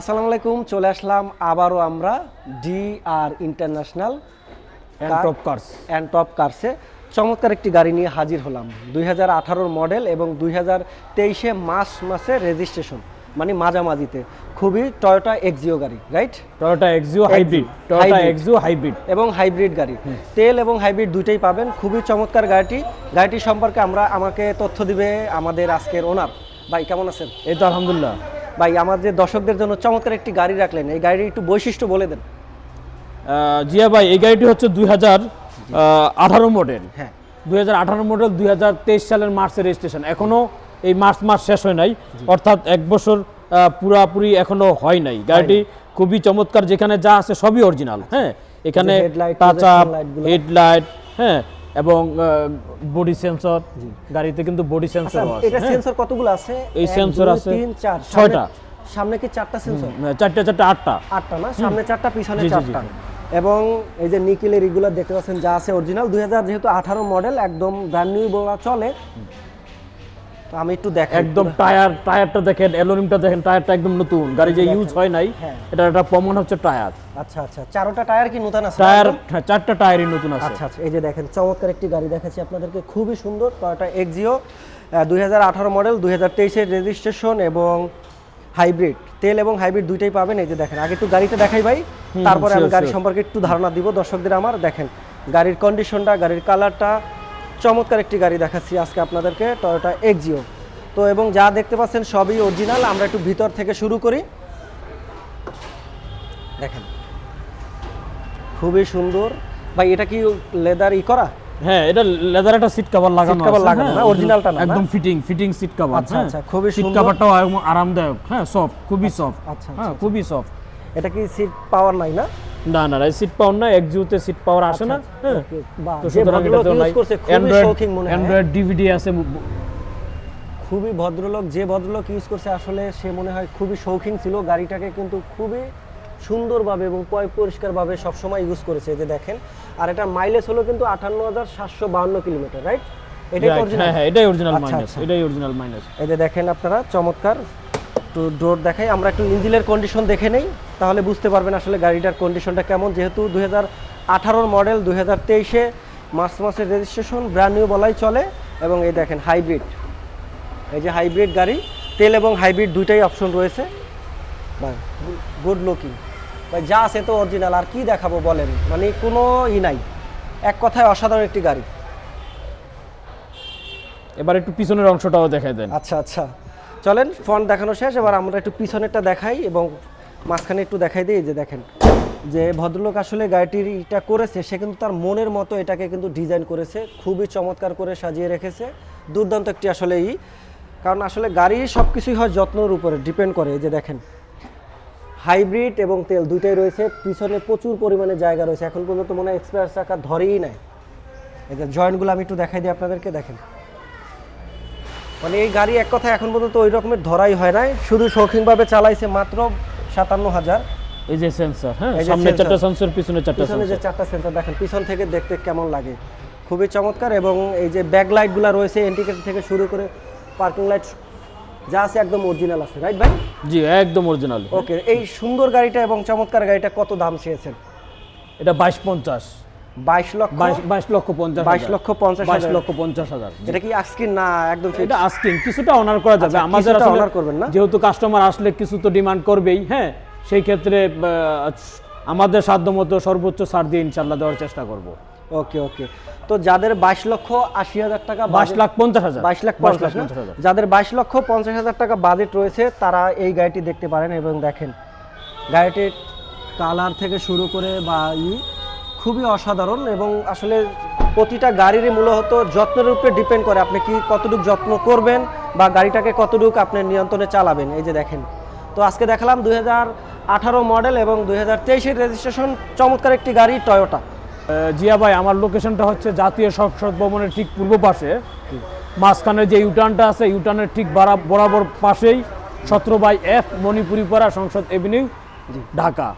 আসসালামু আলাইকুম চলে আসলাম আবারও আমরা D R international and top কার্সে চমৎকার একটি গাড়ি নিয়ে হাজির হলাম। দুই হাজার মডেল এবং দুই হাজার তেইশে মাস মাসে রেজিস্ট্রেশন মানে মাঝামাঝিতে। খুবই টয়োটা এক্সিও গাড়ি right Toyota Axio hybrid Toyota Axio hybrid এবং হাইব্রিড গাড়ি। তেল এবং হাইব্রিড দুইটাই পাবেন। খুবই চমৎকার গাড়িটি। গাড়িটি সম্পর্কে আমরা আমাকে তথ্য দিবে আমাদের আজকের ওনার ভাই কেমন আছেন? এই তো আলহামদুলিল্লাহ। ভাই আমাদের দর্শকদের জন্য চমৎকার একটি গাড়ি রাখলেন এই গাড়ির একটু বৈশিষ্ট্য বলে দেন। জিয়া ভাই এই গাড়িটি হচ্ছে দুই হাজার আঠারো মডেল হ্যাঁ। দুই হাজার আঠারো মডেল দুই হাজার তেইশ সালের মার্চের রেজিস্ট্রেশন এখনও এই মার্চ মাস শেষ হয় নাই অর্থাৎ এক বছর পুরাপুরি এখনও হয় নাই। গাড়িটি খুবই চমৎকার যেখানে যা আছে সবই অরিজিনাল হ্যাঁ? এখানে টাচ আপ হেডলাইট হ্যাঁ? এবং বডি সেন্সর গাড়িতে কিন্তু বডি সেন্সর আচ্ছা, আছে। এটা হ্যাঁ। সেন্সর কতগুলো আছে? এই সেন্সর আছে তিন চার। ছয়টা। সামনে- সামনে কি চারটা সেন্সর চারটা চারটা আটটা। আটটা না? সামনে চারটা পিছনে। চারটা। এবং এই যে নিকেলের রেগুলার দেখতে পাচ্ছেন যা আছে অরিজিনাল দুই হাজার যেহেতু আঠারো মডেল একদম ব্র্যান্ড নিউ বলা চলে। তো আমি একটু দেখাই। একদম টায়ার টায়ারটা দেখেন অ্যালুমিনিয়ামটা দেখেন টায়ারটা একদম নতুন। গাড়ি যে ইউজ হয় নাই হ্যাঁ। এটা একটা প্রমাণ হচ্ছে টায়ার। আচ্ছা আচ্ছা। চারোটা টায়ার কি নতুন আছে? টায়ার হ্যাঁ, চারটা টায়ারই নতুন আছে। আচ্ছা আচ্ছা। এই যে দেখেন চমৎকার একটি গাড়ি দেখাচ্ছি আপনাদেরকে। খুবই সুন্দর টয়োটা এক্সিও দুই মডেল দুই হাজার রেজিস্ট্রেশন এবং হাইব্রিড তেল এবং হাইব্রিড দুইটাই পাবেন। এই যে দেখেন আগে একটু গাড়িটা দেখাই ভাই। তারপরে আমি গাড়ি সম্পর্কে একটু ধারণা দিব। দর্শকদের আমার দেখেন গাড়ির কন্ডিশনটা গাড়ির কালারটা চমৎকার একটি গাড়ি দেখাচ্ছি আজকে আপনাদেরকে টয়োটা এক্সিও তো এবং যা দেখতে পাচ্ছেন সবই অরিজিনাল আমরা একটু ভিতর থেকে শুরু করি। দেখেন। খুবই সুন্দর। ভাই এটা কি লেদার ই করা? হ্যাঁ এটা লেদার একটা সিট কভার লাগানো cover আছে, লাগানো হ্যাঁ, না, originalটা না? একদম ফিটিং ফিটিং সিট কভার আচ্ছা, আচ্ছা, খুবই সুন্দর। সিট। কভারটাও আরামদায়ক হ্যাঁ সফট খুবই সফট আচ্ছা, হ্যাঁ আচ্ছা, খুবই সফট এটা কি সিট পাওয়ার নাই না? না না সিট পাওয়ার না একজিওতে সিট পাওয়ার আসে না হ্যাঁ? তো সুতরাং নাই। অ্যান্ড্রয়েড ডিভিডি আছে খুবই ভদ্রলোক যে ভদ্রলোক ইউজ করছে আসলে সে মনে হয় খুবই শৌখিন ছিল গাড়িটাকে কিন্তু খুবই সুন্দরভাবে এবং পয় পরিষ্কারভাবে সবসময় ইউজ করেছে যে দেখেন। আর এটা মাইলেজ হলো কিন্তু আটান্ন হাজার সাতশো বাহান্ন কিলোমিটার রাইট এটাই original? হ্যাঁ হ্যাঁ এটাই অরিজিনাল আচ্ছা, মাইনাস আচ্ছা। এটাই অরিজিনাল মাইনাস এই যে দেখেন আপনারা চমৎকার। একটু ডোর দেখাই আমরা একটু ইঞ্জিনের কন্ডিশন দেখে নেই তাহলে বুঝতে পারবেন আসলে গাড়িটার কন্ডিশনটা কেমন। যেহেতু দুই হাজার আঠারোর মডেল দুই হাজার তেইশে মার্চ মাসের রেজিস্ট্রেশন ব্র্যান্ড নিউ বলাই চলে এবং এই দেখেন হাইব্রিড এই যে হাইব্রিড গাড়ি তেল এবং হাইব্রিড দুইটাই অপশন রয়েছে। গুড লুকিং ভাই যা আছে তো অরিজিনাল আর কি দেখাবো বলেন? মানে কোনো ই নাই। এক কথায় অসাধারণ একটি গাড়ি। এবার একটু পিছনের অংশটাও দেখাই দেন। আচ্ছা আচ্ছা। চলেন ফ্রন্ট দেখানো শেষ, এবার আমরা একটু পিছনেরটা দেখাই এবং মাঝখানে একটু দেখাই দিই যে দেখেন, যে ভদ্রলোক আসলে গাড়িটির এটা করেছে, সে কিন্তু তার মনের মতো এটাকে কিন্তু ডিজাইন করেছে, খুবই চমৎকার করে সাজিয়ে রেখেছে, দুর্দান্ত একটি আসলে ই, কারণ আসলে গাড়ি সব কিছুই হয় যত্নর উপরে ডিপেন্ড করে যে দেখেন। হাইব্রিড এবং তেল দুইটাই রয়েছে, পিছনে প্রচুর পরিমাণে জায়গা রয়েছে, এখন পর্যন্ত মনে হয় এক্সপায়ার চাকা ধরেই নাই। এই যে জয়েন্টগুলো আমি একটু দেখাই দিই আপনাদেরকে, দেখেন। মানে এই গাড়ি এক কথা এখন পর্যন্ত ওই রকমের ধরাই হয় নাই। শুধু শৌখিনভাবে চালাইছে মাত্র সাতান্ন হাজার। এই যে সেন্সর হ্যাঁ সামনে চারটা সেন্সর পিছনে চারটা পিছনে যে চারটা সেন্সার দেখেন পিছন থেকে দেখতে কেমন লাগে। খুবই চমৎকার এবং এই যে ব্যাক লাইটগুলো রয়েছে ইন্ডিকেটর থেকে শুরু করে পার্কিং লাইট যা আছে একদম অরিজিনাল আছে রাইট ভাই? জি একদম অরিজিনাল ওকে এই সুন্দর গাড়িটা এবং চমৎকার গাড়িটা কত দাম চেয়েছেন? এটা বাইশ পঞ্চাশ। বাইশ লক্ষ বাইশ লক্ষ পঞ্চাশ বাইশ লক্ষ পঞ্চাশ বাইশ লক্ষ পঞ্চাশ হাজার। এটা কি আজকে না একদম এটা আস্কিং কিছুটা অনার করা যাবে। আচ্ছা, আমাদের honor করবেন না? যেহেতু কাস্টমার আসলে কিছু তো ডিমান্ড করবেই হ্যাঁ? সেই ক্ষেত্রে আমাদের সাধ্যমতো সর্বোচ্চ ছাড় দিয়ে ইনশাল্লাহ দেওয়ার চেষ্টা করব। ওকে ওকে তো যাদের বাইশ লক্ষ আশি হাজার টাকা বাইশ লাখ পঞ্চাশ হাজার। বাইশ লাখ বাইশ পঞ্চাশ লাখ পঞ্চাশ হাজার। যাদের বাইশ লক্ষ পঞ্চাশ হাজার টাকা বাজেট রয়েছে তারা এই গাড়িটি দেখতে পারেন এবং দেখেন। গাড়িটির কালার থেকে শুরু করে বা ই খুবই অসাধারণ এবং আসলে প্রতিটা গাড়িরই মূলত যত্নের উপরে ডিপেন্ড করে আপনি কি কতটুকু যত্ন করবেন বা গাড়িটাকে কতটুকু আপনি নিয়ন্ত্রণে চালাবেন এই যে দেখেন। তো আজকে দেখালাম দুই হাজার আঠারো মডেল এবং দুই হাজার তেইশের রেজিস্ট্রেশন চমৎকার একটি গাড়ি টয়োটা জিয়া ভাই আমার লোকেশনটা হচ্ছে জাতীয় সংসদ ভবনের ঠিক পূর্ব পাশে। মাঝখানে যে ইউটার্নটা আছে ইউটার্নের ঠিক বারা- বরাবর পাশেই সতেরো বাই এফ মণিপুরি পাড়া সংসদ এভিনিউ ঢাকা।